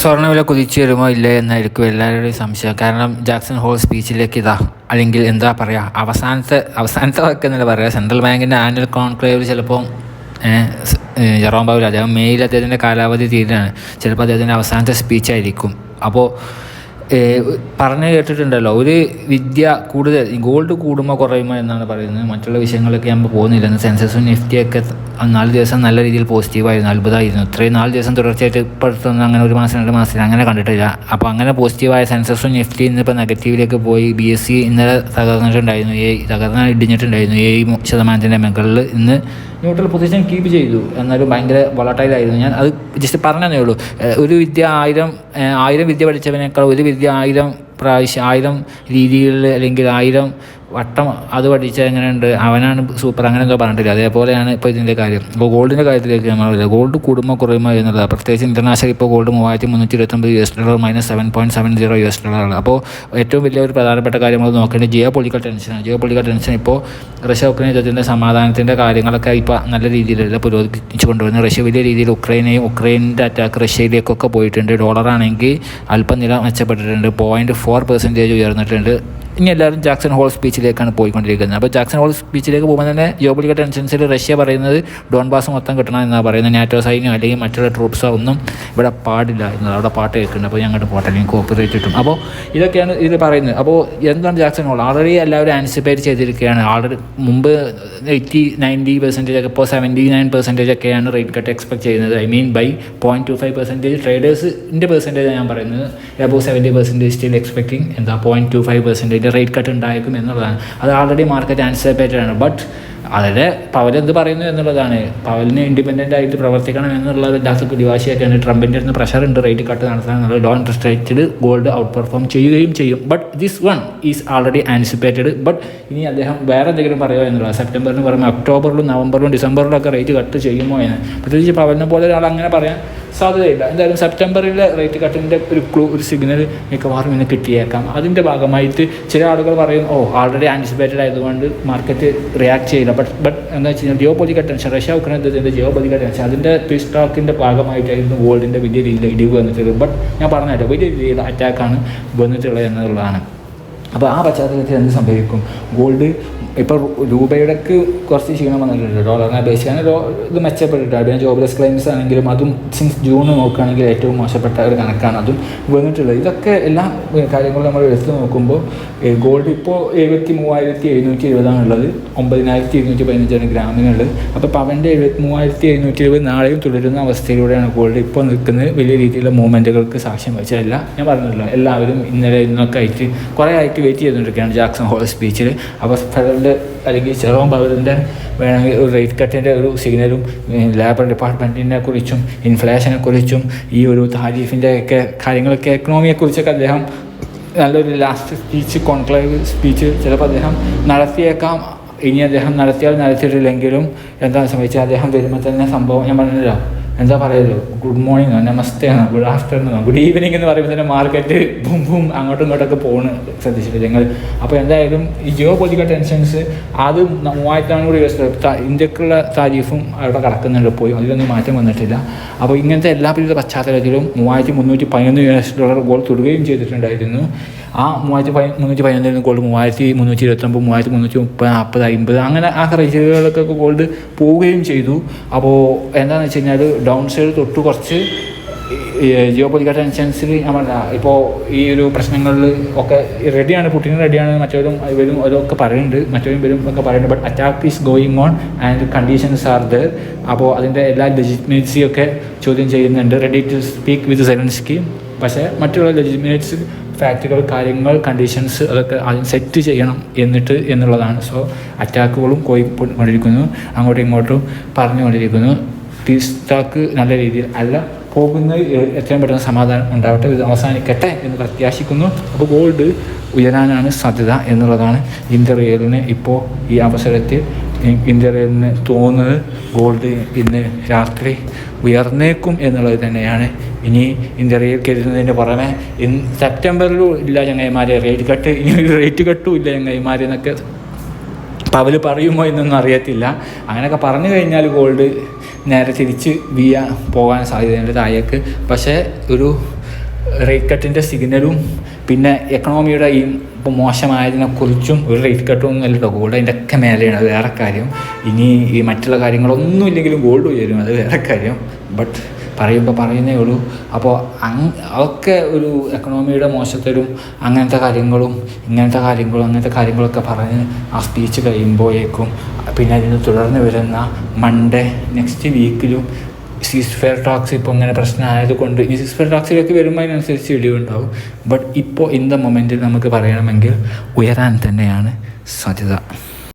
സ്വർണവില കുതിച്ചു വരുമോ ഇല്ലേ എന്നായിരിക്കും എല്ലാവരുടെയും സംശയം. കാരണം ജാക്സൺ ഹോൾ സ്പീച്ചിലേക്ക് ഇതാ അല്ലെങ്കിൽ എന്താ പറയുക അവസാനത്തെ അവസാനത്തെ വാക്ക് എന്നല്ല പറയുക സെൻട്രൽ ബാങ്കിന്റെ ആനുവൽ കോൺക്ലേവ് ചിലപ്പോൾ ജെറോം പൗൽ അദ്ദേഹം മെയിൽ അദ്ദേഹത്തിന്റെ കാലാവധി തീരാണ് ചിലപ്പോൾ അദ്ദേഹത്തിന്റെ അവസാനത്തെ സ്പീച്ചായിരിക്കും. അപ്പോൾ പറഞ്ഞു കേട്ടിട്ടുണ്ടല്ലോ. ഒരു വിദ്യ കൂടുതൽ ഗോൾഡ് കൂടുമ്പോൾ കുറയുമോ എന്നാണ് പറയുന്നത്. മറ്റുള്ള വിഷയങ്ങളൊക്കെ നമ്മൾ പോകുന്നില്ല. സെൻസസും നിഫ്റ്റിയൊക്കെ നാല് ദിവസം നല്ല രീതിയിൽ പോസിറ്റീവായിരുന്നു അത്ഭുതമായിരുന്നു. ഇത്രയും നാല് ദിവസം തുടർച്ചയായിട്ട് ഇപ്പോഴത്തൊന്നും അങ്ങനെ ഒരു മാസം രണ്ട് മാസത്തിൽ അങ്ങനെ കണ്ടിട്ടില്ല. അപ്പോൾ അങ്ങനെ പോസിറ്റീവായ സെൻസസും നിഫ്റ്റി ഇന്നിപ്പോൾ നെഗറ്റീവിലേക്ക് പോയി. ബി എസ് സി ഇന്നലെ തകർന്നിട്ടുണ്ടായിരുന്നു. ഏ തകർന്ന് ഇടിഞ്ഞിട്ടുണ്ടായിരുന്നു. ഏഴ് ശതമാനത്തിന്റെ മുകളിൽ ഇന്ന് ന്യൂട്രൽ പൊസിഷൻ കീപ്പ് ചെയ്തു. എന്നാലും ഭയങ്കര വളട്ടായിലായിരുന്നു ഞാൻ. അത് ജസ്റ്റ് പറഞ്ഞതേ ഉള്ളൂ. ഒരു വിദ്യ ആയിരം ആയിരം വിദ്യ പഠിച്ചവനേക്കാൾ ഒരു വിദ്യ ആയിരം പ്രാവശ്യം ആയിരം രീതികളിൽ അല്ലെങ്കിൽ ആയിരം വട്ടം അത് പഠിച്ചാൽ എങ്ങനെയുണ്ട്? അവനാണ് സൂപ്പർ അങ്ങനെയൊക്കെ പറഞ്ഞിട്ടില്ല? അതേപോലെയാണ് ഇപ്പോൾ ഇതിന്റെ കാര്യം. ഇപ്പോൾ ഗോൾഡിന്റെ കാര്യത്തിലേക്ക് നമ്മൾ ഗോൾഡ് കൂടുമ്പോൾ കുറയുമോ എന്നുള്ളത്. പ്രത്യേകിച്ച് ഇന്റർനാഷണൽ ഇപ്പോൾ ഗോൾഡ് മൂവായിരത്തി മുന്നൂറ്റി ഇരുപത്തൊമ്പത് U S dollar minus seven point seven zero U S ഡോളറാണ് അപ്പോൾ ഏറ്റവും വലിയ ഒരു പ്രധാനപ്പെട്ട കാര്യം നമ്മൾ നോക്കേണ്ടത് ജിയോ പൊളിക്കൽ ടെൻഷനാണ് ജിയോ പൊളിക്കൽ ടെൻഷൻ ഇപ്പോൾ റഷ്യ ഉക്രൈൻ യുദ്ധത്തിന്റെ സമാധാനത്തിന്റെ കാര്യങ്ങളൊക്കെ ഇപ്പോൾ നല്ല രീതിയിലല്ല പുരോഗമിച്ചു കൊണ്ടുവരുന്നത്. റഷ്യ വലിയ രീതിയിൽ ഉക്രൈനെയും ഉക്രൈനിന്റെ അറ്റാക്ക് റഷ്യയിലേക്കൊക്കെ പോയിട്ടുണ്ട്. ഡോളറാണെങ്കിൽ അല്പം നില മെച്ചപ്പെട്ടിട്ടുണ്ട്. പോയിന്റ് ഫോർ പെർസെന്റേജ് ഉയർന്നിട്ടുണ്ട്. ഇനി എല്ലാവരും ജാക്സൺ ഹോൾ സ്പീച്ചിലേക്കാണ് പോയിക്കൊണ്ടിരിക്കുന്നത്. അപ്പോൾ ജാക്സൺ ഹോൾ സ്പീച്ചിലേക്ക് പോകുമ്പോൾ തന്നെ ജോബിലിക്ക ടെൻഷൻസിൽ റഷ്യ പറയുന്നത് ഡോൺ ബാസ് മൊത്തം കിട്ടണം എന്നാണ് പറയുന്നത്. നാറ്റോ സൈന്യം അല്ലെങ്കിൽ മറ്റുള്ള ട്രൂപ്സോ ഒന്നും ഇവിടെ പാടില്ല എന്നത് അവിടെ പാട്ട് കേൾക്കുന്നുണ്ട്. അപ്പോൾ ഞങ്ങളുടെ പോട്ടെ അല്ലെങ്കിൽ കോപ്പറേറ്റ് കിട്ടും. അപ്പോൾ ഇതൊക്കെയാണ് ഇതിൽ പറയുന്നത്. അപ്പോൾ എന്താണ് ജാക്സൺ ഹോൾ? ആൾറെഡി എല്ലാവരും ആൻസിപ്പേറ്റ് ചെയ്തിരിക്കുകയാണ്. ആൾറെഡി മുമ്പ് എയ്റ്റി നയന്റി പെർസെന്റേജ് ഒക്കെ ഇപ്പോൾ സെവന്റി നയൻ പെർസെന്റേജ് ഒക്കെയാണ് റേറ്റ് കട്ട് എക്സ്പെക്ട് ചെയ്യുന്നത്. I mean by point two five percentage ട്രേഡേഴ്സിന്റെ percentage ഞാൻ പറയുന്നത്. Above seventy percentage still expecting എന്താ? Point two five percentage rate cut ഉണ്ടായേക്കും എന്നുള്ളതാണ്. അത് ആൾറെഡി മാർക്കറ്റ് ആൻസിപ്പേറ്റഡ് ആണ് ബട്ട് അതിലെ പവൽ എന്ത് പറയുന്നു എന്നുള്ളതാണ്. പവലിന് ഇൻഡിപെൻഡന്റ് ആയിട്ട് പ്രവർത്തിക്കണം എന്നുള്ളത് ഡാസ് പിടിവാശിയൊക്കെയാണ് ട്രംപിന്റെ അടുത്ത് പ്രഷർ ഉണ്ട്. റേറ്റ് കട്ട് നടത്താൻ എന്നുള്ളത് ലോ ഇൻട്രസ്റ്റ് റേറ്റിൽ ഗോൾഡ് ഔട്ട് പെർഫോം ചെയ്യുകയും ചെയ്യും. But this one is already anticipated but ഇനി അദ്ദേഹം വേറെ എന്തെങ്കിലും പറയുമോ എന്നുള്ളത്? സെപ്റ്റംബറിന് പറയുമ്പോൾ ഒക്ടോബറിലും നവംബറിലും ഡിസംബറിലൊക്കെ റേറ്റ് കട്ട് ചെയ്യുമോ എന്ന്. പ്രത്യേകിച്ച് പവലിനെ പോലെ ഒരാൾ അങ്ങനെ പറയാൻ സാധ്യതയില്ല. എന്തായാലും സെപ്റ്റംബറിലെ റേറ്റ് കട്ടിന്റെ ഒരു ക്ലൂ ഒരു സിഗ്നൽ മിക്കവാറും ഇന്ന് കിട്ടിയേക്കാം. അതിന്റെ ഭാഗമായിട്ട് ചില ആളുകൾ പറയും ഓ ആൾറെഡി ആന്റിസിപ്പേറ്റഡ് ആയതുകൊണ്ട് മാർക്കറ്റ് റിയാക്ട് ചെയ്യില്ല ബട്ട് ബട്ട് എന്താ വെച്ച് കഴിഞ്ഞാൽ geopolitical tension Russia Ukraine യുദ്ധത്തിന്റെ ജിയോ പൊളിക്കൽ ടെൻഷൻ അതിന്റെ ട്വിസ്റ്റാക്കിന്റെ ഭാഗമായിട്ടായിരുന്നു വേൾഡിന്റെ വലിയ രീതിയിൽ ഇടിവ് വന്നിട്ടുള്ളത്. ബട്ട് ഞാൻ പറഞ്ഞല്ലോ വലിയ രീതിയിൽ അറ്റാക്കാണ് വന്നിട്ടുള്ളത് എന്നുള്ളതാണ്. അപ്പോൾ ആ പശ്ചാത്തലത്തിൽ എന്ത് സംഭവിക്കും? ഗോൾഡ് ഇപ്പോൾ രൂപയുടെക്ക് കുറച്ച് ക്ഷീണം വന്നിട്ടുണ്ട് ഡോളറിനെ അപേക്ഷിച്ച് ഡോ ഇത് മെച്ചപ്പെട്ടിട്ടുണ്ട്. പിന്നെ ജോബ്ലെസ് ക്ലെയിംസ് ആണെങ്കിലും അതും സിൻസ് ജൂൺ നോക്കുകയാണെങ്കിൽ ഏറ്റവും മോശപ്പെട്ട ഒരു കണക്കാണ്. അതും വന്നിട്ടുള്ളത്. ഇതൊക്കെ എല്ലാ കാര്യങ്ങളും നമ്മൾ എടുത്ത് നോക്കുമ്പോൾ ഗോൾഡ് ഇപ്പോൾ എഴുപത്തി മൂവായിരത്തി എഴുന്നൂറ്റി എഴുപതാണുള്ളത് ഒമ്പതിനായിരത്തി ഇരുന്നൂറ്റി പതിനഞ്ചാണ് ഗ്രാമിനുള്ളത്. അപ്പോൾ പവന്റെ എഴുപത്തി മൂവായിരത്തി എഴുന്നൂറ്റി എഴുപത് നാളെയും തുടരുന്ന അവസ്ഥയിലൂടെയാണ് ഗോൾഡ് ഇപ്പോൾ നിൽക്കുന്നത്. വലിയ രീതിയിലുള്ള മൂവ്മെന്റുകൾക്ക് സാക്ഷ്യം വെച്ചതല്ല ഞാൻ പറഞ്ഞിട്ടുള്ളത് എല്ലാവരും ഇന്നലെ ഇന്നൊക്കെ ആയിട്ട് കുറേ ആയിട്ട് വെയിറ്റ് ചെയ്തുകൊണ്ടിരിക്കുകയാണ് ജാക്സൺ ഹോൾ സ്പീച്ചിൽ അപ്പോൾ ഫെഡറൽ അല്ലെങ്കിൽ ചെറോം പവറിന്റെ വേണമെങ്കിൽ ഒരു റേറ്റ് കട്ടിന്റെ ഒരു സിഗ്നലും ലേബർ ഡിപ്പാർട്ട്മെന്റിനെ കുറിച്ചും ഇൻഫ്ലേഷനെ കുറിച്ചും ഈ ഒരു താരീഫിന്റെ ഒക്കെ കാര്യങ്ങളൊക്കെ എക്കണോമിയെക്കുറിച്ചൊക്കെ അദ്ദേഹം നല്ലൊരു ലാസ്റ്റ് സ്പീച്ച് കോൺക്ലേവ് സ്പീച്ച് ചിലപ്പോൾ അദ്ദേഹം നടത്തിയേക്കാം. ഇനി അദ്ദേഹം നടത്തിയാൽ നടത്തിയിട്ടില്ലെങ്കിലും എന്താണ് സംഭവിച്ചാൽ അദ്ദേഹം വരുമ്പോൾ തന്നെ സംഭവം ഞാൻ പറഞ്ഞല്ലോ. എന്താ പറയുമല്ലോ ഗുഡ് മോർണിംഗ് നമസ്തേ ആണ് ഗുഡ് ആഫ്റ്റർനൂൺ ഗുഡ് ഈവനിങ് എന്ന് പറയുമ്പോൾ തന്നെ മാർക്കറ്റ് ബും ബും അങ്ങോട്ടും ഇങ്ങോട്ടൊക്കെ പോണ് ശ്രദ്ധിച്ചിട്ട് ഞങ്ങൾ അപ്പോൾ എന്തായാലും ഈ ജിയോ പൊളിക്കൽ ടെൻഷൻസ് അത് മൂവായിരത്തി നാനൂറ് യു എസ് ഇന്ത്യക്കുള്ള താരീഫും അവിടെ കിടക്കുന്നുണ്ട്. പോയി അതിലൊന്നും മാറ്റം വന്നിട്ടില്ല. അപ്പോൾ ഇങ്ങനത്തെ എല്ലാ വിധ പശ്ചാത്തലത്തിലും മൂവായിരത്തി മുന്നൂറ്റി പതിനൊന്ന് യു എസ് ഡോളർ ഗോൾ തൊടുകയും ചെയ്തിട്ടുണ്ടായിരുന്നു. ആ മൂവായിരത്തി പതി മുന്നൂറ്റി പതിനൊന്നായിരുന്നു ഗോൾഡ് മൂവായിരത്തി മുന്നൂറ്റി ഇരുപത്തൊമ്പത് മൂവായിരത്തി മുന്നൂറ്റി മുപ്പത് നാൽപ്പത് അമ്പത് അങ്ങനെ ആ റേറ്റുകളിലൊക്കെ ഗോൾഡ് പോവുകയും ചെയ്തു. അപ്പോൾ എന്താണെന്ന് വെച്ച് കഴിഞ്ഞാൽ ഡൗൺ സൈഡ് തൊട്ട് കുറച്ച് ജിയോ പൊളിക്കൽ ടെൻഷൻസിൽ ഞാൻ ഇപ്പോൾ ഈ ഒരു പ്രശ്നങ്ങളിൽ ഒക്കെ റെഡിയാണ് പുട്ടിന് റെഡിയാണ് മറ്റവരും ഇവരും ഒക്കെ പറയുന്നുണ്ട് മറ്റവരും ഇവരും ഒക്കെ പറയുന്നുണ്ട് but attack is going on and conditions are there അപ്പോൾ അതിന്റെ എല്ലാ ലെജിറ്റിമേറ്റ്സിയും ഒക്കെ ചോദ്യം ചെയ്യുന്നുണ്ട്. Ready to speak with Zelensky പക്ഷേ മറ്റുള്ള ലെജിറ്റിമേറ്റ്സ് ഫാക്റ്റുകൾ കാര്യങ്ങൾ കണ്ടീഷൻസ് അതൊക്കെ ആദ്യം സെറ്റ് ചെയ്യണം എന്നിട്ട് എന്നുള്ളതാണ്. സോ അറ്റാക്കുകളും കോയിക്കൊണ്ടിരിക്കുന്നു അങ്ങോട്ടും ഇങ്ങോട്ടും പറഞ്ഞുകൊണ്ടിരിക്കുന്നു. ടോക്ക് നല്ല രീതിയിൽ അല്ല പോകുന്ന എത്രയും പെട്ടെന്ന് സമാധാനം ഉണ്ടാവട്ടെ ഇത് അവസാനിക്കട്ടെ എന്ന് പ്രത്യാശിക്കുന്നു. അപ്പോൾ ഗോൾഡ് ഉയരാനാണ് സാധ്യത എന്നുള്ളതാണ് ഇന്ത്യ റിയലിന് ഇപ്പോൾ ഈ അവസരത്തിൽ ഇന്ത്യ റിയലിന് തോന്നുന്നത്. ഗോൾഡ് ഇന്ന് രാത്രി ഉയർന്നേക്കും എന്നുള്ളത് തന്നെയാണ്. ഇനി ഇന്ത്യ റിയൽ കരുതുന്നതിന് പുറമെ ഇൻ സെപ്റ്റംബറിലും ഇല്ല ചങ്ങായിമാരെ റേറ്റ് കട്ട് ഇനി റേറ്റ് കട്ടും ഇല്ല ചങ്ങായിമാരെ എന്നൊക്കെ പവൽ പറയുമോ എന്നൊന്നും അറിയത്തില്ല. അങ്ങനെയൊക്കെ പറഞ്ഞു കഴിഞ്ഞാൽ ഗോൾഡ് നേരെ തിരിച്ച് വിയ പോകാൻ സാധ്യതയുണ്ട് താഴേക്ക്. പക്ഷേ ഒരു റേറ്റ് കട്ടിന്റെ സിഗ്നലും പിന്നെ എക്കണോമിയുടെ ഈ ഇപ്പോൾ മോശമായതിനെക്കുറിച്ചും ഒരു റേറ്റ് കട്ടൊന്നും അല്ല കേട്ടോ ഗോൾഡ് അതിന്റെ ഒക്കെ മേലെയാണ് അത് വേറെ കാര്യം. ഇനി ഈ മറ്റുള്ള കാര്യങ്ങളൊന്നും ഇല്ലെങ്കിലും ഗോൾഡ് ഉയരും അത് വേറെ കാര്യം. ബട്ട് പറയുമ്പോൾ പറയുന്നേ ഉള്ളൂ. അപ്പോൾ അങ് ഒരു എക്കണോമിയുടെ മോശത്തിലും അങ്ങനത്തെ കാര്യങ്ങളും ഇങ്ങനത്തെ കാര്യങ്ങളും അങ്ങനത്തെ കാര്യങ്ങളൊക്കെ പറഞ്ഞ് ആ സ്പീച്ച് കഴിയുമ്പോഴേക്കും പിന്നെ അതിന് തുടർന്ന് വരുന്ന മൺഡേ നെക്സ്റ്റ് വീക്കിലും സീസ് ഫെയർ ടാക്സ് ഇപ്പോൾ ഇങ്ങനെ പ്രശ്നമായത് കൊണ്ട് ഈ സീസ് ഫെയർ ടാക്സിലേക്ക് വരുമ്പോൾ അതിനനുസരിച്ച് ഇടിവുണ്ടാവും ബട്ട് ഇപ്പോൾ ഇൻ ദ മൊമെന്റിൽ നമുക്ക് പറയണമെങ്കിൽ ഉയരാൻ തന്നെയാണ് സാധ്യത.